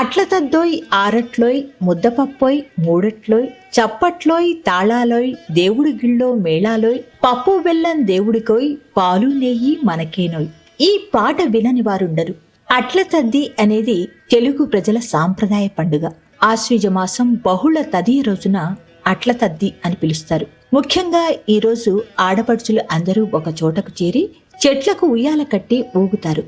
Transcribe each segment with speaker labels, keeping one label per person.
Speaker 1: అట్ల తద్దోయ్ ఆరట్లోయ్ ముద్దపప్పోయ్ మూడట్లోయ్ చప్పట్లోయ్ తాళాలోయ్ దేవుడి గిళ్ళో మేళాలోయ్ పప్పు బెల్లం దేవుడికోయ్ పాలు నెయ్యి మనకేనోయ్. ఈ పాట వినని వారుండరు. అట్ల తద్ది అనేది తెలుగు ప్రజల సాంప్రదాయ పండుగ. ఆశ్వీజ మాసం బహుళ తది రోజున అట్ల తద్ది అని పిలుస్తారు. ముఖ్యంగా ఈరోజు ఆడపడుచులు అందరూ ఒక చోటకు చేరి చెట్లకు ఉయ్యాల కట్టి ఊగుతారు.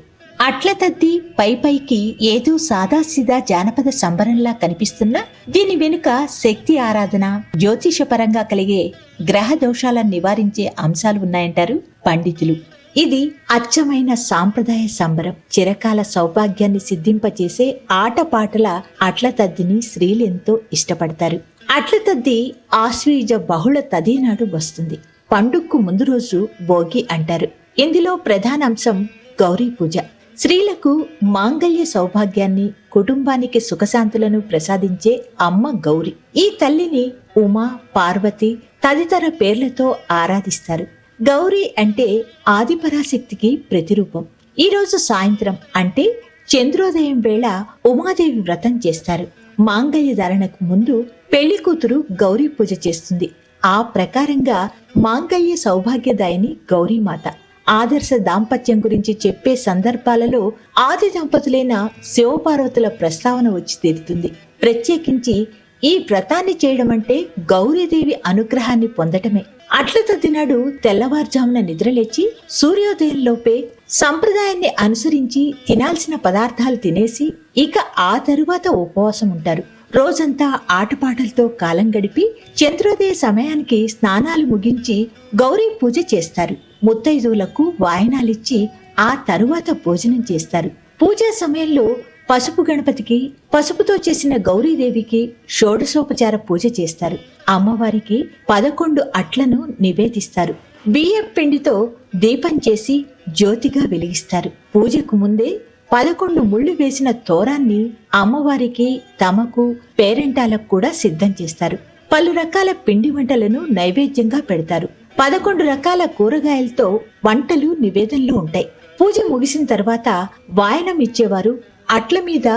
Speaker 1: అట్లతద్ది పై పైకి ఏదో సాదాసీదా జానపద సంబరంలా కనిపిస్తున్నా దీని వెనుక శక్తి ఆరాధన జ్యోతిషపరంగా కలిగే గ్రహ దోషాలను నివారించే అంశాలు ఉన్నాయంటారు పండితులు. ఇది అచ్చమైన సాంప్రదాయ సంబరం చిరకాల సౌభాగ్యాన్ని సిద్ధింపచేసే ఆటపాటల అట్లతద్దిని స్త్రీలు స్త్రీలెంతో ఇష్టపడతారు. అట్లతద్ది ఆశ్వీజ బహుళ తదీనాడు వస్తుంది. పండుగకు ముందు రోజు భోగి అంటారు. ఇందులో ప్రధాన అంశం గౌరీ పూజ. స్త్రీలకు మాంగళ్య సౌభాగ్యాన్ని కుటుంబానికి సుఖశాంతులను ప్రసాదించే అమ్మ గౌరి. ఈ తల్లిని ఉమా పార్వతి తదితర పేర్లతో ఆరాధిస్తారు. గౌరీ అంటే ఆదిపరాశక్తికి ప్రతిరూపం. ఈరోజు సాయంత్రం అంటే చంద్రోదయం వేళ ఉమాదేవి వ్రతం చేస్తారు. మాంగళ్య ధారణకు ముందు పెళ్ళి కూతురు గౌరీ పూజ చేస్తుంది. ఆ ప్రకారంగా మాంగళ్య సౌభాగ్యదాయిని గౌరీమాత. ఆదర్శ దాంపత్యం గురించి చెప్పే సందర్భాలలో ఆది దంపతులైన శివపార్వతుల ప్రస్తావన వచ్చి తీరుతుంది. ప్రత్యేకించి ఈ వ్రతాన్ని చేయడం అంటే గౌరీదేవి అనుగ్రహాన్ని పొందటమే. అట్ల తద్దినాడు తెల్లవారుజామున నిద్రలేచి సూర్యోదయంలోపే సంప్రదాయాన్ని అనుసరించి తినాల్సిన పదార్థాలు తినేసి ఇక ఆ తరువాత ఉపవాసం ఉంటారు. రోజంతా ఆటపాటలతో కాలం గడిపి చంద్రోదయ సమయానికి స్నానాలు ముగించి గౌరీ పూజ చేస్తారు. ముత్తైదువులకు వాయనాలిచ్చి ఆ తరువాత భోజనం చేస్తారు. పూజా సమయంలో పసుపు గణపతికి పసుపుతో చేసిన గౌరీదేవికి షోడశోపచార పూజ చేస్తారు. అమ్మవారికి పదకొండు అట్లను నివేదిస్తారు. బియ్యం పిండితో దీపం చేసి జ్యోతిగా వెలిగిస్తారు. పూజకు ముందే పదకొండు ముళ్ళు వేసిన తోరాన్ని అమ్మవారికి తమకు పేరెంటాలకు కూడా సిద్ధం చేస్తారు. పలు రకాల పిండి వంటలను నైవేద్యంగా పెడతారు. పదకొండు రకాల కూరగాయలతో వంటలు నివేదనలు ఉంటాయి. పూజ ముగిసిన తర్వాత వాయనం ఇచ్చేవారు. అట్ల మీద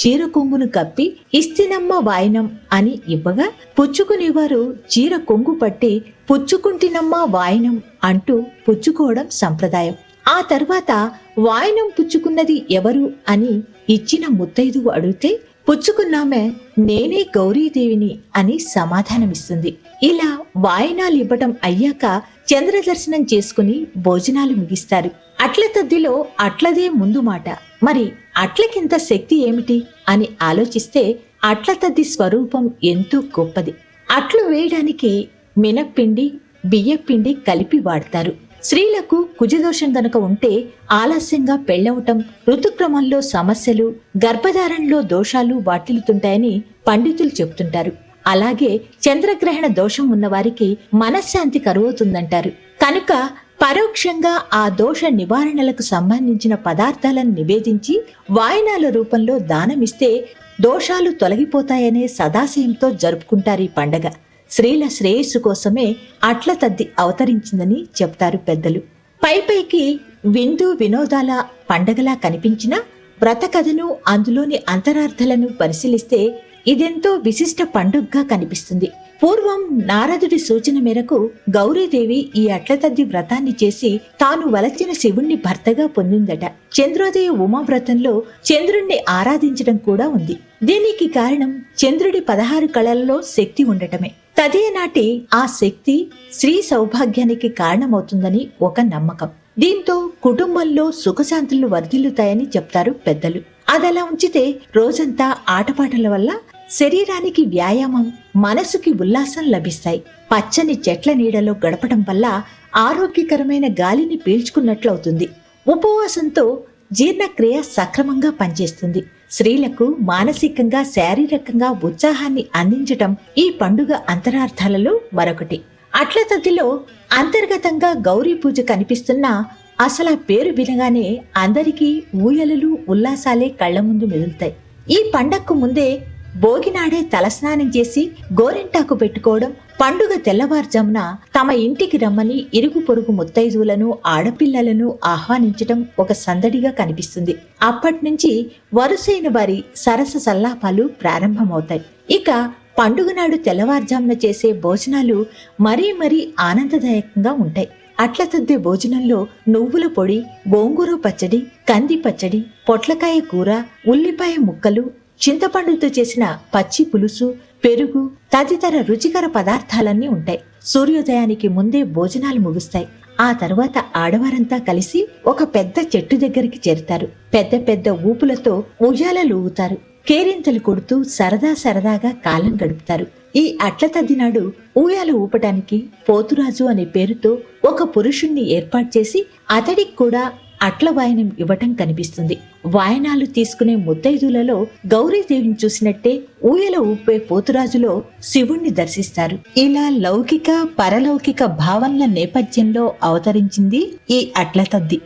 Speaker 1: చీర కొంగును కప్పి ఇస్తినమ్మ వాయనం అని ఇవ్వగా పుచ్చుకునేవారు. చీర కొంగు పట్టి పుచ్చుకుంటినమ్మ వాయనం అంటూ పుచ్చుకోవడం సంప్రదాయం. ఆ తర్వాత వాయనం పుచ్చుకున్నది ఎవరు అని ఇచ్చిన ముత్తైదువు అడిగితే పుచ్చుకున్నామె నేనే గౌరీదేవిని అని సమాధానమిస్తుంది. ఇలా వాయనాలు ఇవ్వటం అయ్యాక చంద్ర దర్శనం చేసుకుని భోజనాలు ముగిస్తారు. అట్ల తద్దిలో అట్లదే ముందు మాట. మరి అట్లకింత శక్తి ఏమిటి? అని ఆలోచిస్తే అట్ల తద్ది స్వరూపం ఎంతో గొప్పది. అట్లు వేయడానికి మినప్పిండి బియ్యపిండి కలిపి వాడతారు. స్త్రీలకు కుజదోషం గనుక ఉంటే ఆలస్యంగా పెళ్ళవటం ఋతుక్రమంలో సమస్యలు గర్భధారణలో దోషాలు వాటిల్లుతుంటాయని పండితులు చెప్తుంటారు అలాగే చంద్రగ్రహణ దోషం ఉన్నవారికి మనశ్శాంతి కరువుతుందంటారు కనుక పరోక్షంగా ఆ దోష నివారణలకు సంబంధించిన పదార్థాలను నివేదించి వాయనాల రూపంలో దానమిస్తే దోషాలు తొలగిపోతాయనే సదాశయంతో జరుపుకుంటారు ఈ పండగ. స్త్రీల శ్రేయస్సు కోసమే అట్ల తద్ది అవతరించిందని చెప్తారు పెద్దలు. పై పైకి విందు వినోదాల పండగలా కనిపించిన వ్రతకథను అందులోని అంతరార్థాలను పరిశీలిస్తే ఇదెంతో విశిష్ట పండుగగా కనిపిస్తుంది. పూర్వం నారదుడి సూచన మేరకు గౌరీదేవి ఈ అట్లతద్ది వ్రతాన్ని చేసి తాను వలచిన శివుణ్ణి భర్తగా పొందిందట. చంద్రోదయ ఉమా వ్రతంలో చంద్రుణ్ణి ఆరాధించడం కూడా ఉంది. దీనికి కారణం చంద్రుడి పదహారు కళలలో శక్తి ఉండటమే. తదే నాటి ఆ శక్తి స్త్రీ సౌభాగ్యానికి కారణమవుతుందని ఒక నమ్మకం. దీంతో కుటుంబంలో సుఖశాంతులు వర్ధిల్లుతాయని చెప్తారు పెద్దలు. అదలా ఉంచితే రోజంతా ఆటపాటల వల్ల శరీరానికి వ్యాయామం మనసుకి ఉల్లాసం లభిస్తాయి. పచ్చని చెట్ల నీడలో గడపడం వల్ల ఆరోగ్యకరమైన గాలిని పీల్చుకున్నట్లవుతుంది ఉపవాసంతో జీర్ణక్రియ సక్రమంగా పనిచేస్తుంది. స్త్రీలకు మానసికంగా శారీరకంగా ఉత్సాహాన్ని అందించటం ఈ పండుగ అంతరార్థాలలో మరొకటి. అట్లతదిలో అంతర్గతంగా గౌరీ పూజ కనిపిస్తున్నా అసలు ఆ పేరు వినగానే అందరికీ ఊయలలు ఉల్లాసాలే కళ్ళ ముందు మెదులుతాయి. ఈ పండగకు ముందే భోగినాడే తలస్నానం చేసి గోరింటాకు పెట్టుకోవడం పండుగ తెల్లవారుజామున తమ ఇంటికి రమ్మని ఇరుగు పొరుగు ముత్తైదువులను ఆడపిల్లలను ఆహ్వానించడం ఒక సందడిగా కనిపిస్తుంది. అప్పటి నుంచి వరుసైన వారి సరస సల్లాపాలు ప్రారంభమవుతాయి. ఇక పండుగ నాడు తెల్లవారుజామున చేసే భోజనాలు మరీ మరీ ఆనందదాయకంగా ఉంటాయి. అట్ల తద్దే భోజనంలో నువ్వుల పొడి గోంగూర పచ్చడి కంది పచ్చడి పొట్లకాయ కూర ఉల్లిపాయ ముక్కలు చింతపండుతో చేసిన పచ్చి పులుసు పెరుగు తదితర రుచికర పదార్థాలన్నీ ఉంటాయి. సూర్యోదయానికి ముందే భోజనాలు ముగుస్తాయి. ఆ తర్వాత ఆడవారంతా కలిసి ఒక పెద్ద చెట్టు దగ్గరికి చేరుతారు. పెద్ద పెద్ద ఊపులతో ఉయ్యాలలు ఊగుతారు. కేరింతలు కొడుతూ సరదా సరదాగా కాలం గడుపుతారు. ఈ అట్ల నాడు ఊయాలు ఊపటానికి పోతురాజు అనే పేరుతో ఒక పురుషుణ్ణి ఏర్పాటు చేసి అతడికి కూడా అట్ల వాయనం ఇవ్వటం కనిపిస్తుంది. వాయనాలు తీసుకునే ముత్తైదులలో గౌరీదేవిని చూసినట్టే ఊయల ఊపే పోతురాజులో శివుణ్ణి దర్శిస్తారు. ఇలా లౌకిక పరలౌకిక భావనల నేపథ్యంలో అవతరించింది ఈ అట్ల తద్ది.